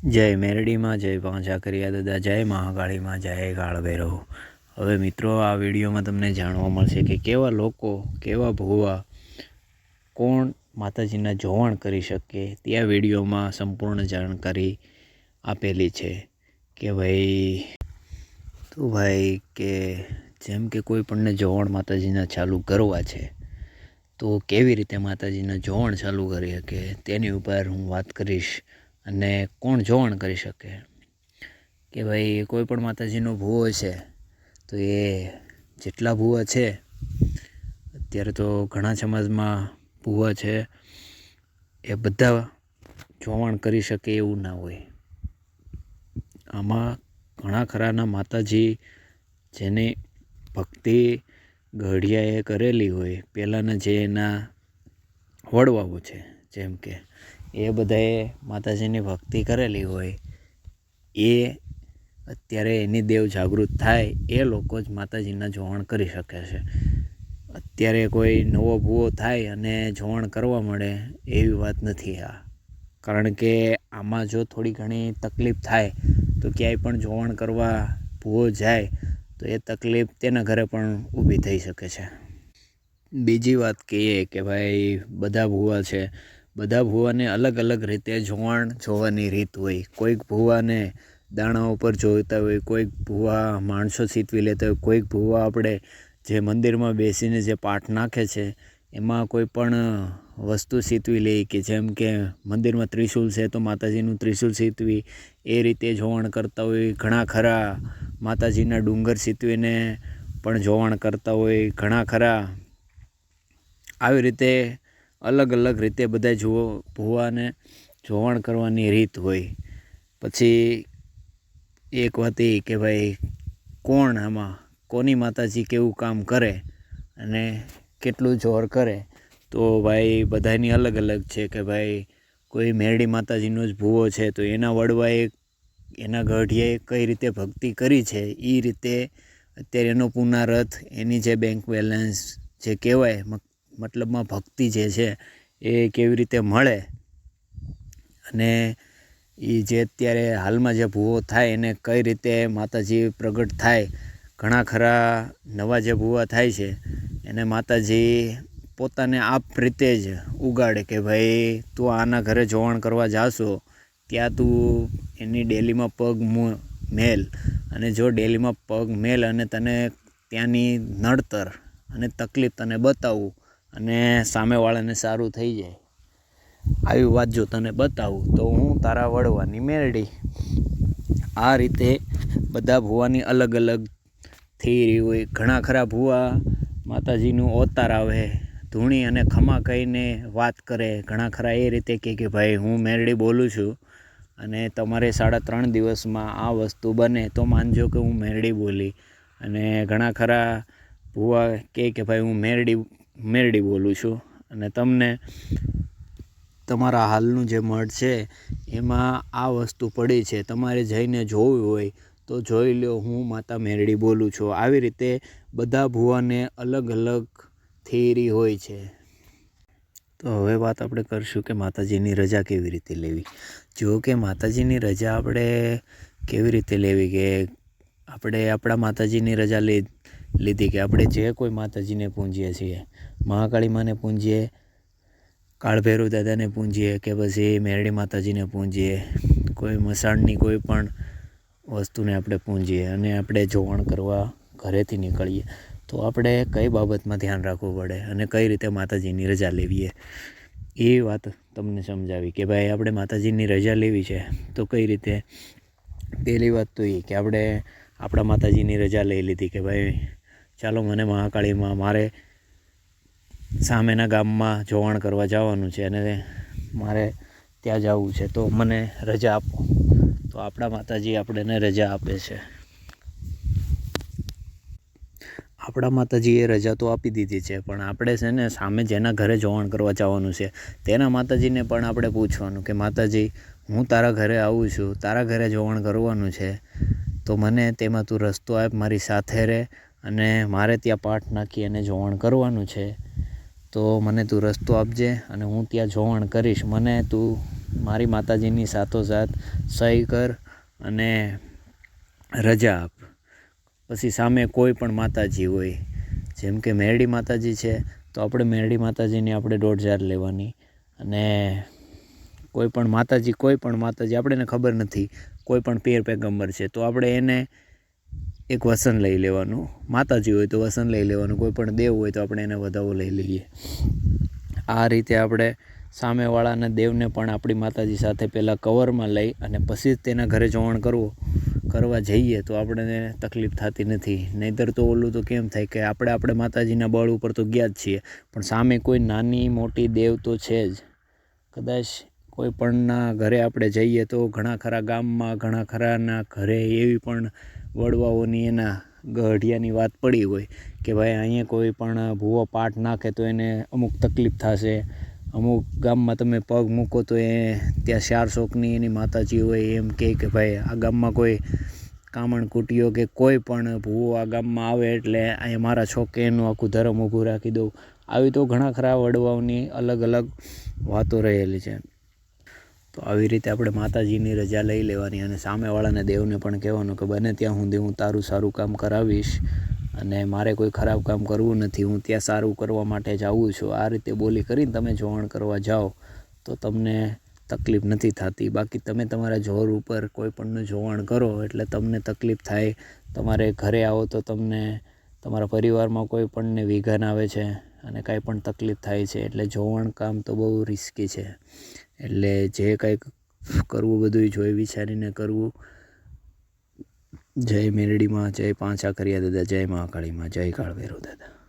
જય મેરડીમાં, જય પાંચાકરિયા દાદા, જય મહાકાળીમાં, જય કાળભૈરવ હવે મિત્રો, આ વિડીયોમાં તમને જાણવા મળશે કે કેવા લોકો, કેવા ભૂવા, કોણ માતાજીના જોવાણ કરી શકે તે આ વિડીયોમાં સંપૂર્ણ જાણકારી આપેલી છે કે ભાઈ, તો ભાઈ કે જેમ કે કોઈ પણને જોવાણ માતાજીના ચાલુ કરવા છે, તો કેવી રીતે માતાજીના જોવાણ ચાલુ કરી શકે, તેની ઉપર હું વાત કરીશ. અને કોણ જોવાણ કરી શકે? કે ભાઈ કોઈ પણ માતાજીનો ભૂવો છે, તો એ જેટલા ભૂવા છે, અત્યારે તો ઘણા સમાજમાં ભૂવા છે, એ બધા જોવાણ કરી શકે એવું ના હોય. આમાં ઘણા ખરાના માતાજી જેની ભક્તિ ઘડિયાએ કરેલી હોય પહેલાંના જે એના વડવાઓ છે, જેમ કે એ બધાએ માતાજીની ભક્તિ કરેલી હોય, એ અત્યારે એની દેવ જાગૃત થાય, એ લોકો જ માતાજીના જોવાણ કરી શકે છે. અત્યારે કોઈ નવો ભૂવો થાય અને જોવાણ કરવા મળે એવી વાત નથી આ. કારણ કે આમાં જો થોડી ઘણી તકલીફ થાય, તો ક્યાંય પણ જોવાણ કરવા ભૂવો જાય, તો એ તકલીફ તેના ઘરે પણ ઊભી થઈ શકે છે. બીજી વાત કહીએ કે ભાઈ, બધા ભૂવા છે બધા ભૂવાને અલગ અલગ રીતે જોવાણ જોવાની રીત હોય. કોઈક ભૂવાને દાણા ઉપર જોઈતા હોય, કોઈક ભૂવા માણસો સીતવી લેતા હોય, કોઈક ભૂવા આપણે જે મંદિરમાં બેસીને જે પાઠ નાખે છે, એમાં કોઈ પણ વસ્તુ સીતવી લે કે જેમ કે મંદિરમાં ત્રિશુલ છે તો માતાજીનું ત્રિશુલ સીતવી એ રીતે જોવાણ કરતા હોય. ઘણા ખરા માતાજીના ડુંગર સીતવીને પણ જોવાણ કરતા હોય. ઘણા ખરા આવી રીતે અલગ અલગ રીતે બધા જુઓ ભૂવાને જોવાણ કરવાની રીત હોય. પછી એક વાત એ કે ભાઈ, કોણ આમાં? કોની માતાજી કેવું કામ કરે અને કેટલું જોર કરે? તો ભાઈ બધાની અલગ અલગ છે કે ભાઈ, કોઈ મેરડી માતાજીનો જ ભૂવો છે, તો એના વડવાએ એના ગઢિયાએ કઈ રીતે ભક્તિ કરી છે? એ રીતે અત્યારે એનો પુનઃરથ, એની જે બેંક બેલેન્સ જે કહેવાય મતલબમાં ભક્તિ જે છે એ કેવી રીતે મળે અને એ જે અત્યારે હાલમાં જે ભૂવો થાય એને કઈ રીતે માતાજી પ્રગટ થાય, ઘણા ખરા નવા જે ભૂવા થાય છે, એને માતાજી પોતાને આપ રીતે જ ઉગાડે કે ભાઈ તું આના ઘરે જોવાણ કરવા જાશો, ત્યાં તું એની ડેલીમાં પગ મેલ. અને જો ડેલીમાં પગ મેલ અને તને ત્યાંની નડતર અને તકલીફ તને બતાવું અને સામેવાળાને સારું થઈ જાય. આવી વાત જો તને બતાવું, તો હું તારા વડવાની મેરડી. આ રીતે બધા ભૂવાની અલગ અલગ થિયરી હોય. ઘણા ખરા ભૂવા માતાજીનું અવતાર આવે, ધૂણી અને ખમા કહીને વાત કરે. ઘણા ખરા એ રીતે કહે કે, ભાઈ, હું મેરડી બોલું છું અને તમારે સાડા ત્રણ દિવસમાં આ વસ્તુ બને, તો માનજો કે હું મેરડી બોલી. અને ઘણા ખરા ભૂવા કહે કે, ભાઈ, હું મેરડી મેરડી બોલું છું. અને તમને તમારા હાલનું જે મઢ છે, એમાં આ વસ્તુ પડી છે. તમારે જઈને જોવું હોય તો જોઈ લો હું માતા મેરડી બોલું છું. આવી રીતે બધા ભુવાને અલગ અલગ થિયરી હોય છે. તો હવે વાત આપણે કરીશું કે માતાજીની રજા કેવી રીતે લેવી? જો કે માતાજીની રજા આપણે કેવી રીતે લેવી કે આપણે આપણા માતાજીની રજા લે લીધી કે આપણે જે કોઈ માતાજીને પૂંજીએ છીએ મહાકાળી માને પૂંજીએ, કાળભૈરવ દાદાને પૂંજીએ કે પછી મેરડી માતાજીને પૂંજીએ, કોઈ મસાણની કોઈ પણ વસ્તુને આપણે પૂંજીએ અને આપણે જોવાણ કરવા ઘરેથી નીકળીએ, તો આપણે કઈ બાબતમાં ધ્યાન રાખવું પડે અને કઈ રીતે માતાજીની રજા લેવીએ? એ વાત તમને સમજાવી કે ભાઈ, આપણે માતાજીની રજા લેવી છે, તો કઈ રીતે? પહેલી વાત તો એ કે આપણે આપણા માતાજીની રજા લઈ લીધી કે ભાઈ ચાલો મને મહાકાળીમાં, મારે સામેના ગામમાં જોવાણ કરવા જવાનું છે અને મારે ત્યાં જવું છે. તો મને રજા આપો. તો આપણા માતાજી આપણને રજા આપે છે. આપણા માતાજીએ રજા તો આપી દીધી છે, પણ આપણે છે ને સામે જેના ઘરે જોવાણ કરવા જવાનું છે, તેના માતાજીને પણ આપણે પૂછવાનું કે, માતાજી, હું તારા ઘરે આવું છું. તારા ઘરે જોવાણ કરવાનું છે. તો મને તેમાં તું રસ્તો આપ, મારી સાથે રહે. અને મારે ત્યાં પાઠ નાખી અને જોવાણ કરવાનું છે. તો મને તું રસ્તો આપજે અને હું ત્યાં જોવણ કરીશ. મને તું મારી માતાજીની સાથોસાથ સહી કર અને રજા આપ. પછી સામે કોઈ પણ માતાજી હોય, જેમ કે મેરડી માતાજી છે, તો આપણે મેરડી માતાજીની આપણે દોઢ હજાર લેવાની. અને કોઈ પણ માતાજી, કોઈ પણ માતાજી, આપણને ખબર નથી, કોઈ પણ પીર પેગંબર છે. તો આપણે એને એક વસન લઈ લેવાનું. માતાજી હોય તો વસન લઈ લેવાનું, કોઈ પણ દેવ હોય તો આપણે એને વધાવો લઈ લઈએ. આ રીતે આપણે સામેવાળાને દેવને પણ આપણી માતાજી સાથે પહેલાં કવરમાં લઈ અને પછી જ તેના ઘરે જોવાણ કરવું, કરવા જઈએ તો આપણને તકલીફ થતી નથી. નહીંતર તો ઓલું તો કેમ થાય કે આપણે આપણે માતાજીના બળ ઉપર તો ગયા જ છીએ. પણ સામે કોઈ નાની મોટી દેવ તો છે જ. કદાચ કોઈ પણના ઘરે આપણે જઈએ તો ઘણા ખરા ગામમાં, ઘણા ખરાના ઘરે એવી પણ વડવાઓની એના ગઢિયાની વાત પડી હોય કે ભાઈ અહીંયા કોઈ પણ ભૂવો પાઠ નાખે તો એને અમુક તકલીફ થશે. અમુક ગામમાં તમે પગ મૂકો તો એ ત્યાં ચાર શોકની એની માતાજી હોય એમ કહે કે ભાઈ આ ગામમાં કોઈ કામણ કુટીઓ કે કોઈ પણ ભૂવો આ ગામમાં આવે એટલે અહીંયા મારા છોકે એનું આખું ધર્મ ઊભું રાખી દઉં. આવી તો ઘણા ખરા વડવાઓની અલગ અલગ વાતો રહેલી છે. તો આવી રીતે આપણે માતાજીની રજા લઈ લેવાની અને સામેવાળાને દેવને પણ કહેવાનું કે બને ત્યાં સુધી હું તારું સારું કામ કરાવીશ અને મારે કોઈ ખરાબ કામ કરવું નથી. હું ત્યાં સારું કરવા માટે જ આવું છું. આ રીતે બોલી કરીને તમે જોવાણ કરવા જાઓ તો તમને તકલીફ નથી થતી. બાકી તમે તમારા જોર ઉપર કોઈ પણનું જોવાણ કરો એટલે તમને તકલીફ થાય. તમારે ઘરે આવો તો તમને તમારા પરિવારમાં કોઈ પણને વિઘન આવે છે અને કાંઈ પણ તકલીફ થાય છે. એટલે જોવાણ કામ તો બહુ રિસ્કી છે. એટલે જે કંઈક કરવું બધું જોઈ વિચારીને કરવું. જય મેરડીમાં, જય પાંચા કર્યા દાદા, જય મહાકાળીમાં જય કાળભૈરવ દાદા.